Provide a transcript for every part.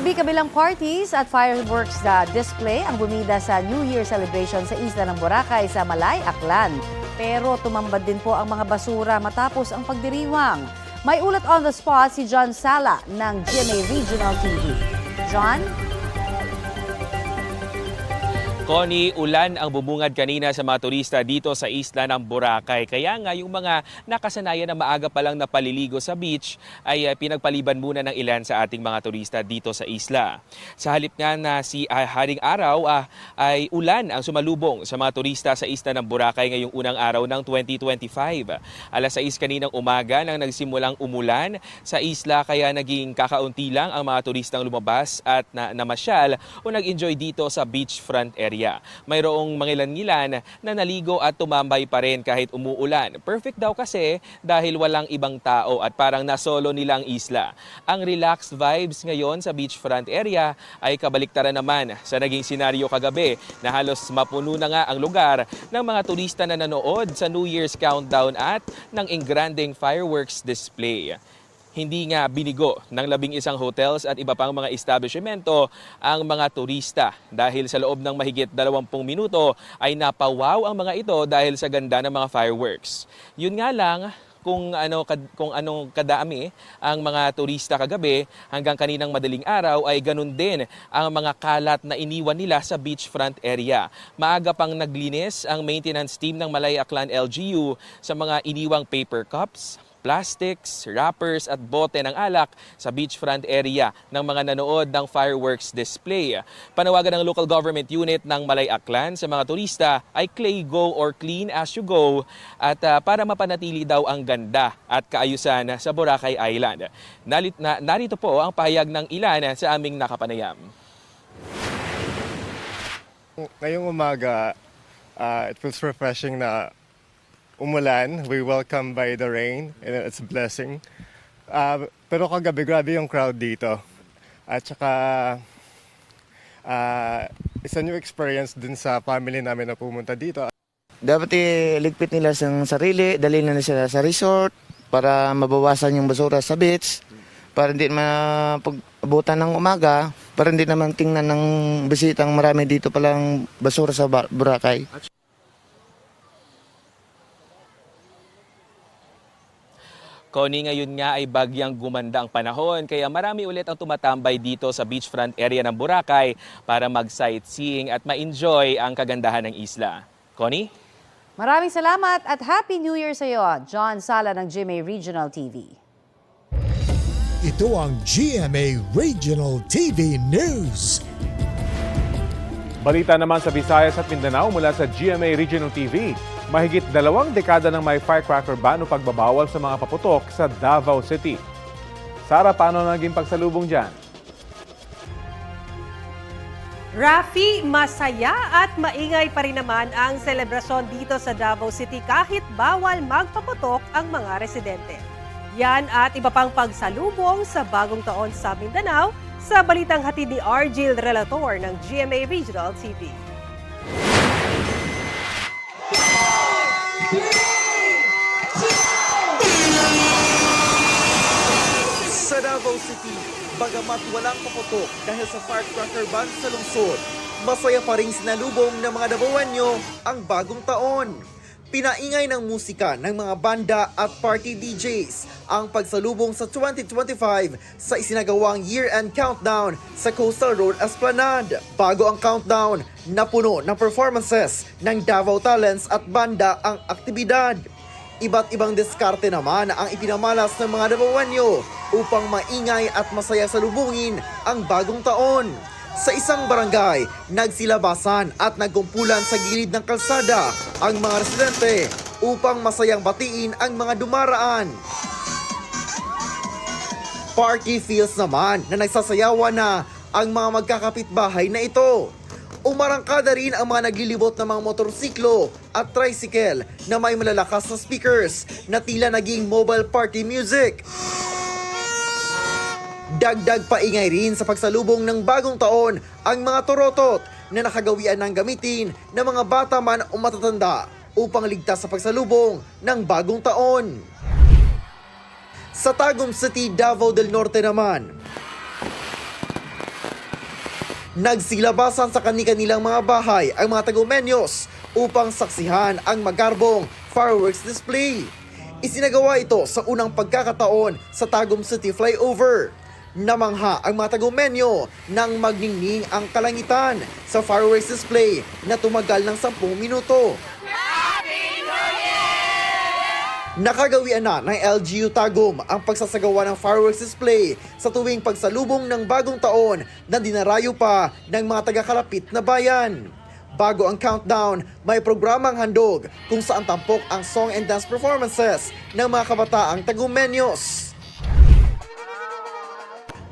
Kabi-kabilang parties at fireworks na display ang bumida sa New Year celebration sa isla ng Boracay sa Malay, Aklan. Pero tumambad din po ang mga basura matapos ang pagdiriwang. May ulat on the spot si John Sala ng GMA Regional TV. John? Connie, ulan ang bumungad kanina sa mga turista dito sa isla ng Boracay. Kaya nga yung mga nakasanayan na maaga pa lang napaliligo sa beach ay uh, pinagpaliban muna ng ilan sa ating mga turista dito sa isla. Sa halip nga na si uh, Haring Araw ah, ay ulan ang sumalubong sa mga turista sa isla ng Boracay ngayong unang araw ng 2025. Alas 6 kaninang umaga nang nagsimulang umulan sa isla kaya naging kakaunti lang ang mga turistang lumabas at na, namasyal o nag-enjoy dito sa beachfront area. Mayroong mangilan-ngilan na naligo at tumambay pa rin kahit umuulan. Perfect daw kasi dahil walang ibang tao at parang nasolo nilang isla. Ang relaxed vibes ngayon sa beachfront area ay kabaliktaran naman sa naging senaryo kagabi na halos mapuno na nga ang lugar ng mga turista na nanood sa New Year's countdown at ng ingranding fireworks display hindi nga binigo ng labing isang hotels at iba pang mga establishmento ang mga turista dahil sa loob ng mahigit 20 minuto ay napawaw ang mga ito dahil sa ganda ng mga fireworks. Yun nga lang, kung ano kung anong kadami ang mga turista kagabi hanggang kaninang madaling araw ay ganun din ang mga kalat na iniwan nila sa beachfront area. Maaga pang naglinis ang maintenance team ng Malay Aklan LGU sa mga iniwang paper cups, plastics, wrappers at bote ng alak sa beachfront area ng mga nanood ng fireworks display. Panawagan ng local government unit ng Malay Aklan sa mga turista ay clay go or clean as you go at ah, para mapanatili daw ang ganda at kaayusan sa Boracay Island. Nalit, na, narito po ang pahayag ng ilan sa aming nakapanayam. Ngayong umaga, uh, it feels refreshing na umulan. We welcome by the rain and it's a blessing. Uh, pero kagabi, grabe yung crowd dito. At saka, uh, isa new experience din sa family namin na pumunta dito. Dapat iligpit nila sa sarili, dalhin na sila sa resort para mabawasan yung basura sa beach para hindi mapag-abutan ng umaga para hindi naman tingnan ng bisitang marami dito palang basura sa Boracay. Connie, ngayon nga ay bagyang gumanda ang panahon kaya marami ulit ang tumatambay dito sa beachfront area ng Boracay para mag-sightseeing at ma-enjoy ang kagandahan ng isla. Connie? Maraming salamat at Happy New Year sa iyo, John Sala ng GMA Regional TV. Ito ang GMA Regional TV News. Balita naman sa Visayas at Mindanao mula sa GMA Regional TV. Mahigit dalawang dekada nang may firecracker ban o pagbabawal sa mga paputok sa Davao City. Sara, paano naging pagsalubong dyan? Rafi, masaya at maingay pa rin naman ang selebrasyon dito sa Davao City kahit bawal magpaputok ang mga residente. Yan at iba pang pagsalubong sa bagong taon sa Mindanao sa balitang hatid ni Argil Relator ng GMA Regional TV. Sa Davao City, bagamat walang paputok dahil sa firecracker ban sa lungsod, masaya pa rin sinalubong ng mga Davaoanyo ang bagong taon. Pinaingay ng musika ng mga banda at party DJs ang pagsalubong sa 2025 sa isinagawang year-end countdown sa Coastal Road Esplanade. Bago ang countdown, napuno ng performances ng Davao Talents at banda ang aktibidad. Iba't ibang diskarte naman ang ipinamalas ng mga Davaoanyo upang maingay at masaya salubungin ang bagong taon. Sa isang barangay, nagsilabasan at nagkumpulan sa gilid ng kalsada ang mga residente upang masayang batiin ang mga dumaraan. Party feels naman na nagsasayawan na ang mga magkakapitbahay na ito. Umarangkada rin ang mga naglilibot ng mga motorsiklo at tricycle na may malalakas na speakers na tila naging mobile party music. Dagdag paingay rin sa pagsalubong ng bagong taon ang mga torotot na nakagawian ng gamitin ng mga bata man o matatanda upang ligtas sa pagsalubong ng bagong taon. Sa Tagum City, Davao del Norte naman, Nagsilabasan sa kani-kanilang mga bahay ang mga tagumenyos upang saksihan ang magarbong fireworks display. Isinagawa ito sa unang pagkakataon sa Tagum City Flyover. Namangha ang mga tagumenyo nang magningning ang kalangitan sa fireworks display na tumagal ng 10 minuto. Nakagawian na ng LGU Tagum ang pagsasagawa ng fireworks display sa tuwing pagsalubong ng bagong taon na dinarayo pa ng mga taga-kalapit na bayan. Bago ang countdown, may programang handog kung saan tampok ang song and dance performances ng mga kabataang tagumenyos.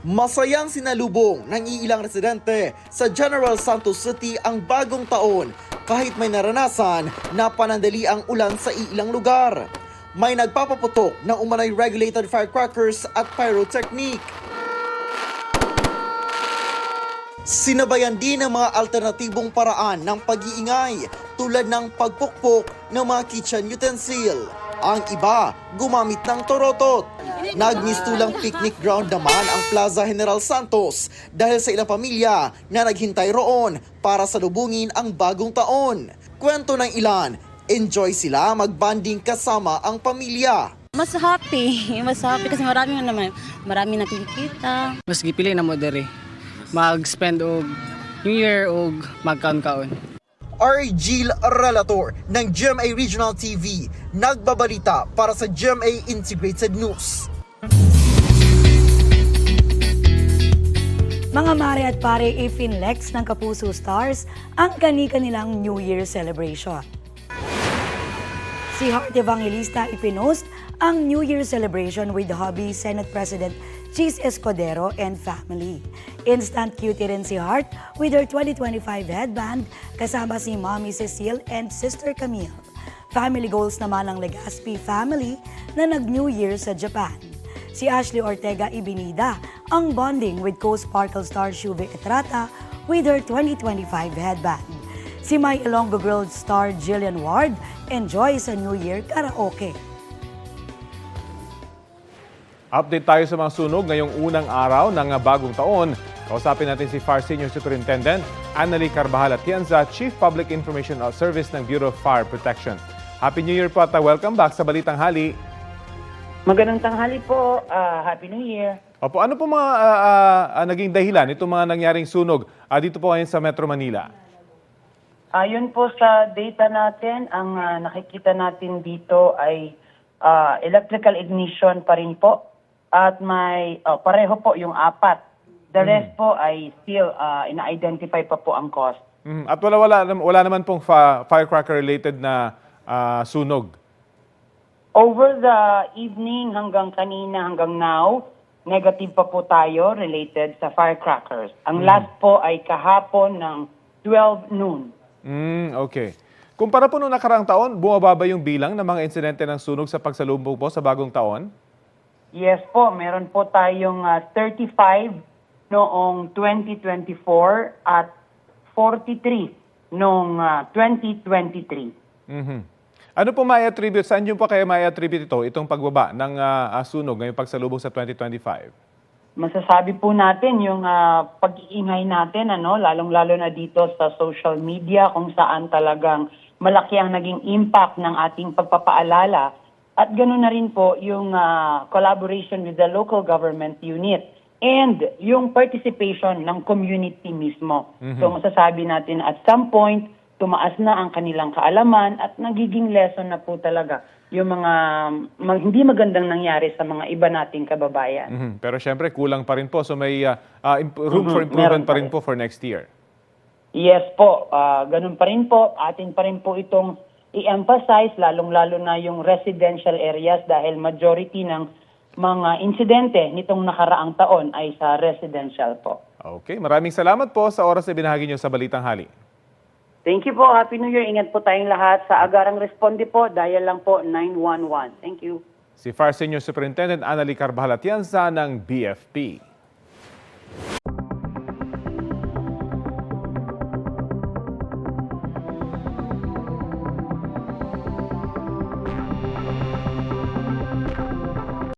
Masayang sinalubong ng iilang residente sa General Santos City ang bagong taon kahit may naranasan na panandali ang ulan sa iilang lugar. May nagpapaputok ng umanay regulated firecrackers at pyrotechnique. Sinabayan din ng mga alternatibong paraan ng pag-iingay tulad ng pagpukpok ng mga kitchen utensil. Ang iba, gumamit ng torotot. Nagmistulang picnic ground naman ang Plaza General Santos dahil sa ilang pamilya na naghintay roon para salubungin ang bagong taon. Kwento ng ilan, enjoy sila magbanding kasama ang pamilya. Mas happy. Mas happy kasi marami nga naman. Marami nakikita. mas gipili na mo dere mag-spend og New Year og magkaon-kaon. Argil Relator ng GMA Regional TV, nagbabalita para sa GMA Integrated News. Mga mare at pare, ifinlex ng Kapuso Stars ang kani-kanilang New Year celebration. Si Heart Evangelista ipinost ang New Year celebration with hubby Senate President Cheese Escudero and family. Instant cutie rin si Heart with her 2025 headband kasama si Mommy Cecile and Sister Camille. Family goals naman ng Legaspi family na nag-New Year sa Japan. Si Ashley Ortega ibinida ang bonding with co-sparkle star Shuve Etrata with her 2025 headband. Si My Ilonggo Girls star Jillian Ward enjoy sa New Year karaoke. Update tayo sa mga sunog ngayong unang araw ng bagong taon. Kausapin natin si FAR Senior Superintendent Annalie Carbajal Atienza, Chief Public Information Service ng Bureau of Fire Protection. Happy New Year po at uh, welcome back sa Balitang Hali. Magandang tanghali po. Ah, Happy New Year. Opo, ano po mga ah, ah, naging dahilan itong mga nangyaring sunog ah, dito po ngayon sa Metro Manila? Ayon po sa data natin, ang ah, nakikita natin dito ay ah, electrical ignition pa rin po. At may oh, pareho po yung apat. The rest po ay still ah, ina-identify pa po ang cause. Mhm. At wala, wala, nam- wala naman pong fa- firecracker-related na ah, sunog. Over the evening hanggang kanina hanggang now, negative pa po tayo related sa firecrackers. Ang last po ay kahapon ng 12 noon. Mm, okay. Kumpara po noong nakaraang taon, bumababa yung bilang ng mga insidente ng sunog sa pagsalubong po sa bagong taon? Yes po, meron po tayong ah, 35 noong 2024 at 43 noong ah, 2023. Mhm. Ano po may attribute? Saan nyo po kaya may attribute ito, itong pagbaba ng ah, ah, sunog ngayong pagsalubong sa 2025? Masasabi po natin yung ah, pag-iingay natin, ano, lalong-lalo na dito sa social media kung saan talagang malaki ang naging impact ng ating pagpapaalala. At ganoon na rin po yung ah, collaboration with the local government unit and yung participation ng community mismo. So masasabi natin at some point, tumaas na ang kanilang kaalaman at nagiging lesson na po talaga yung mga mag- hindi magandang nangyari sa mga iba nating kababayan. Mhm. Pero syempre, kulang pa rin po. So may ah, imp- room Mhm, for improvement meron pa pa rin rin. po for next year. Yes po, ah, ganun pa rin po. Atin pa rin po itong i-emphasize, lalong-lalo na yung residential areas dahil majority ng mga insidente nitong nakaraang taon ay sa residential po. Okay, maraming salamat po sa oras na binahagi nyo sa Balitang Hali. Thank you po. Happy New Year. Ingat po tayong lahat. Sa agarang responde po, dial lang po 911. Thank you. Si FAR Senior Superintendent Annalie Carbajal Atienza ng BFP.